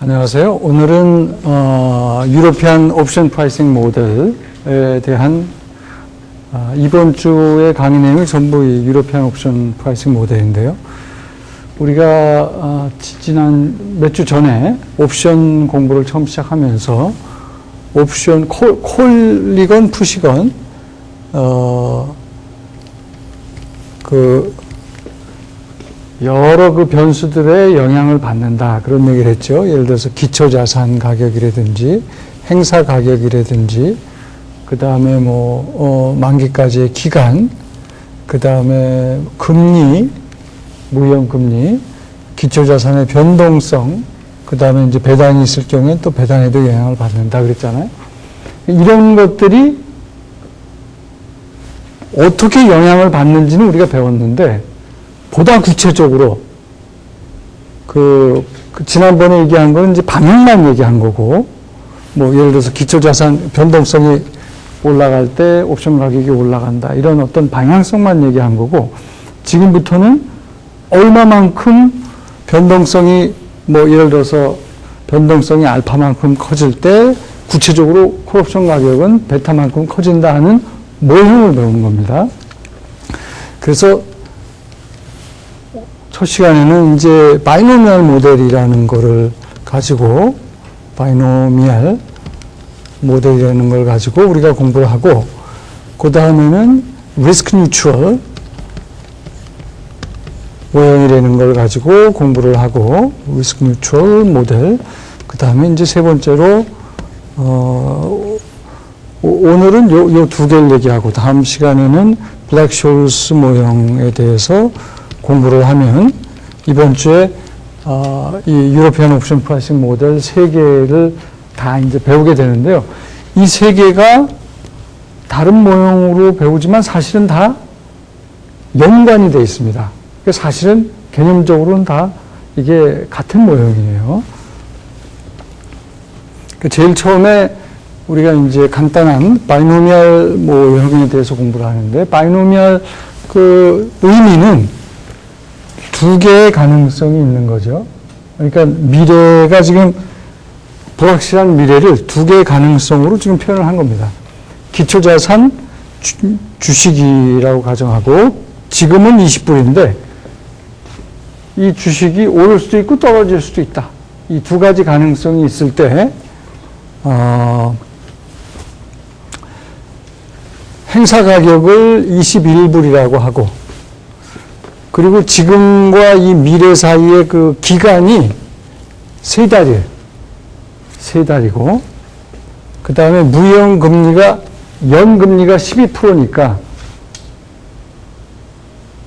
안녕하세요. 오늘은 어, 유로피안 옵션 프라이싱 모델에 대한 아, 이번 주의 강의 내용이 전부 이 유로피안 옵션 프라이싱 모델인데요. 우리가 아, 지- 지난 몇 주 전에 옵션 공부를 처음 시작하면서 옵션 콜, 콜리건 푸시건 어, 그 여러 그 변수들의 영향을 받는다 그런 얘기를 했죠. 예를 들어서 기초 자산 가격이라든지 행사 가격이라든지 그 다음에 뭐 어, 만기까지의 기간, 그 다음에 금리, 무형금리, 기초자산의 변동성, 그 다음에 이제 배당이 있을 경우에 또 배당에도 영향을 받는다 그랬잖아요. 이런 것들이 어떻게 영향을 받는지는 우리가 배웠는데 보다 구체적으로 그, 그 지난번에 얘기한 거는 이제 방향만 얘기한 거고 뭐 예를 들어서 기초자산 변동성이 올라갈 때 옵션 가격이 올라간다 이런 어떤 방향성만 얘기한 거고 지금부터는 얼마만큼 변동성이 뭐 예를 들어서 변동성이 알파만큼 커질 때 구체적으로 콜옵션 가격은 베타만큼 커진다 하는 모형을 배우는 겁니다. 그래서 첫 시간에는 이제 바이노미얼 모델이라는 거를 가지고 바이노미얼 모델이라는 걸 가지고 우리가 공부를 하고 그 다음에는 리스크 뉴트럴 모형이라는 걸 가지고 공부를 하고 리스크 뉴트럴 모델 그 다음에 이제 세 번째로 어, 오- 오늘은 요, 요두 개를 얘기하고 다음 시간에는 블랙쇼스 모형에 대해서 공부를 하면 이번 주에 어, 이 유로피안 옵션 프라이싱 모델 세 개를 다 이제 배우게 되는데요. 이 세 개가 다른 모형으로 배우지만 사실은 다 연관이 되어 있습니다. 그러니까 사실은 개념적으로는 다 이게 같은 모형이에요. 그 제일 처음에 우리가 이제 간단한 바이노미얼 모형에 대해서 공부를 하는데 바이노미얼 그 의미는 두 개의 가능성이 있는 거죠. 그러니까 미래가 지금 불확실한 미래를 두 개의 가능성으로 지금 표현을 한 겁니다. 기초자산 주, 주식이라고 가정하고 지금은 20불인데 이 주식이 오를 수도 있고 떨어질 수도 있다. 이 두 가지 가능성이 있을 때 어, 행사 가격을 21불이라고 하고 그리고 지금과 이 미래 사이의 그 기간이 세 달이에요. 세 달이고 그 다음에 무형 금리가 연 금리가 12%니까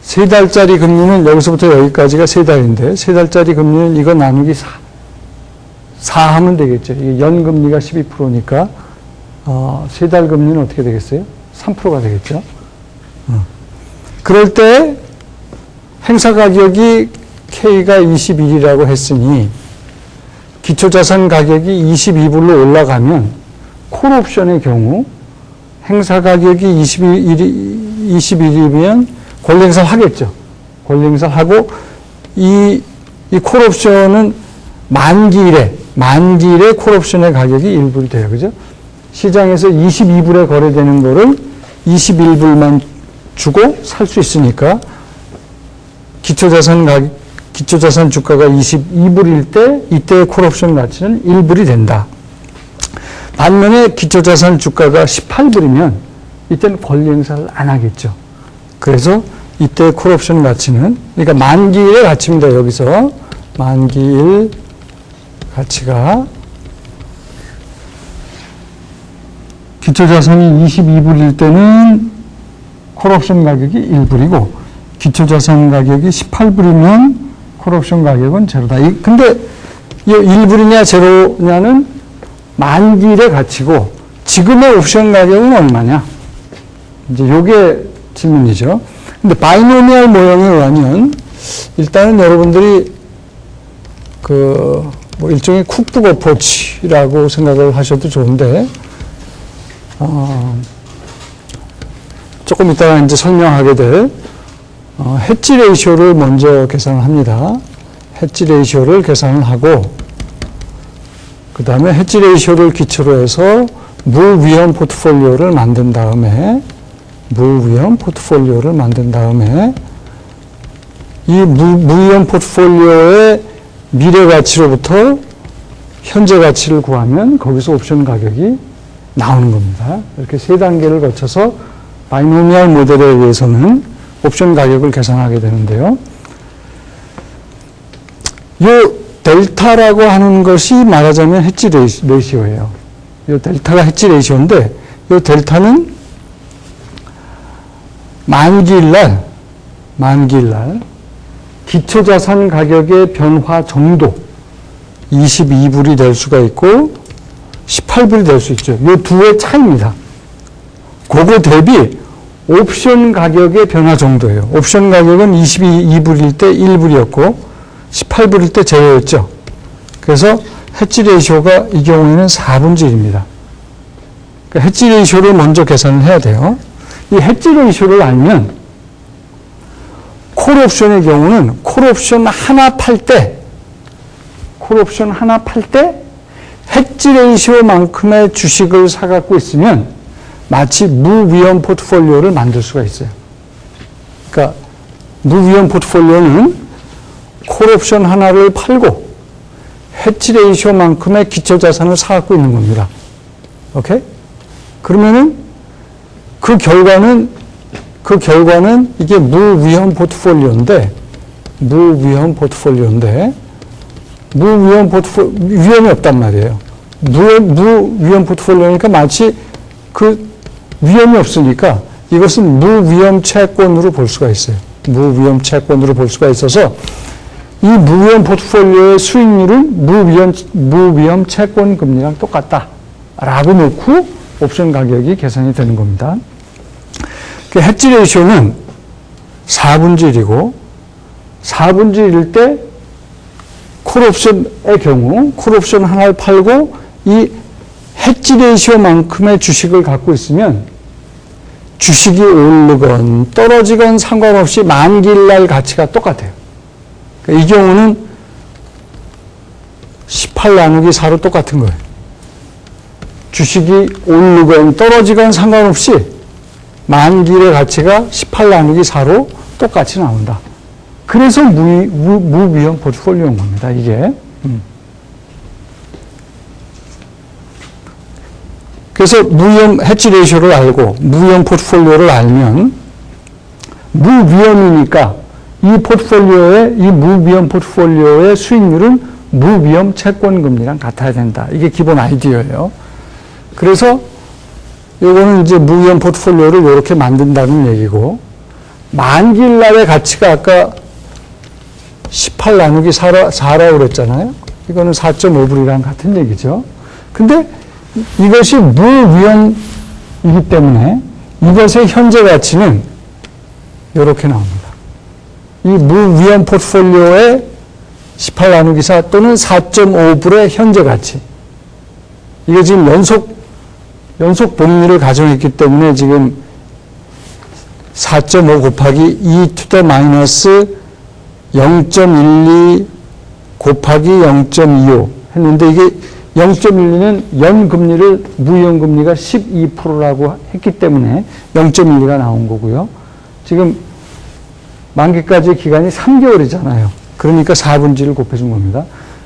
세 달짜리 금리는 여기서부터 여기까지가 세 달인데 세 달짜리 금리는 이거 나누기 4, 4 하면 되겠죠. 이게 연 금리가 12%니까 어, 세 달 금리는 어떻게 되겠어요? 3%가 되겠죠. 어. 그럴 때 행사 가격이 K가 21이라고 했으니 기초자산 가격이 22불로 올라가면 콜옵션의 경우 행사 가격이 21이, 21이면 권리행사를 하겠죠. 권리행사를 하고 이, 이 콜옵션은 만기일에, 만기일에 콜옵션의 가격이 1불이 돼요. 그죠? 시장에서 22불에 거래되는 거를 21불만 주고 살 수 있으니까 기초자산 가 기초자산 주가가 22불일 때 이때의 콜옵션 가치는 1불이 된다. 반면에 기초자산 주가가 18불이면 이때는 권리 행사를 안 하겠죠. 그래서 이때 콜옵션 가치는 그러니까 만기일의 가치입니다. 여기서 만기일 가치가 기초자산이 22불일 때는 콜옵션 가격이 1불이고 기초자산 가격이 18불이면 콜옵션 가격은 제로다. 이- 근데 이 1불이냐 제로냐는 만기일의 가치고 지금의 옵션 가격은 얼마냐? 이제 요게 질문이죠. 근데 바이노미얼 모형에 의하면 일단은 여러분들이 그 뭐 일종의 쿡북 어프로치라고 생각을 하셔도 좋은데 어, 조금 이따가 이제 설명하게 될 어, 해지 레이쇼를 먼저 계산을 합니다. 해지 레이쇼를 계산을 하고 그 다음에 해지 레이쇼를 기초로 해서 무위험 포트폴리오를 만든 다음에 무위험 포트폴리오를 만든 다음에 이 무, 무위험 포트폴리오의 미래 가치로부터 현재 가치를 구하면 거기서 옵션 가격이 나오는 겁니다. 이렇게 세 단계를 거쳐서 바이노미얼 모델에 의해서는 옵션 가격을 계산하게 되는데요. 요 델타라고 하는 것이 말하자면 해지 레이시- 레이시오예요. 요 델타가 해지 레이시오인데 요 델타는 만기일날 만기일날 기초자산 가격의 변화 정도 22불이 될 수가 있고 18불이 될 수 있죠. 이 두의 차이입니다. 그거 대비 옵션 가격의 변화 정도예요. 옵션 가격은 22불일 때 1불이었고 18불일 때 제로였죠. 그래서 해지 레이쇼가 이 경우에는 4분의 1입니다. 그러니까 해지 레이쇼를 먼저 계산을 해야 돼요. 이 해지 레이쇼를 알면 콜 옵션의 경우는 콜 옵션 하나 팔 때, 콜 옵션 하나 팔 때 해지 레이쇼만큼의 주식을 사갖고 있으면 마치 무위험 포트폴리오를 만들 수가 있어요. 그러니까 무위험 포트폴리오는 콜 옵션 하나를 팔고 해지 레이쇼만큼의 기초 자산을 사갖고 있는 겁니다. 오케이? 그러면은 그 결과는 그 결과는 이게 무위험 포트폴리오인데 무위험 포트폴리오인데 무위험 포트폴 위험이 없단 말이에요. 무, 무위험 포트폴리오니까 마치 그 위험이 없으니까 이것은 무위험 채권으로 볼 수가 있어요. 무위험 채권으로 볼 수가 있어서 이 무위험 포트폴리오의 수익률은 무위험, 무위험 채권 금리랑 똑같다 라고 놓고 옵션 가격이 계산이 되는 겁니다. 그 해지 레이쇼는 4분의 1이고 4분의 1일 때 콜옵션의 경우 콜옵션 하나를 팔고 이 해지 레이쇼만큼의 주식을 갖고 있으면 주식이 오르건 떨어지건 상관없이 만기일날 가치가 똑같아요. 그러니까 이 경우는 18 나누기 4로 똑같은 거예요. 주식이 오르건 떨어지건 상관없이 만기의 가치가 18 나누기 4로 똑같이 나온다. 그래서 무, 무, 무위험 포트폴리오인 겁니다, 이게. 음. 그래서 무위험 해지 레이쇼를 알고 무위험 포트폴리오를 알면 무위험이니까 이 포트폴리오의 이 무위험 포트폴리오의 수익률은 무위험 채권 금리랑 같아야 된다. 이게 기본 아이디어예요. 그래서 요거는 이제 무위험 포트폴리오를 이렇게 만든다는 얘기고 만기일 날의 가치가 아까 18 나누기 4라, 4라고 그랬잖아요. 이거는 4.5불이랑 같은 얘기죠. 근데 이것이 무위험이기 때문에 이것의 현재 가치는 이렇게 나옵니다. 이 무위험 포트폴리오의 18 나누기 4 또는 4.5불의 현재 가치. 이게 지금 연속, 연속 복리를 가정했기 때문에 지금 4.5 곱하기 2 to the 마이너스 0.12 곱하기 0.25 했는데 이게 0.12는 연금리를 무연금리가 12%라고 했기 때문에 0.12가 나온 거고요. 지금 만기까지 기간이 3개월이잖아요. 그러니까 4분지를 곱해준 겁니다.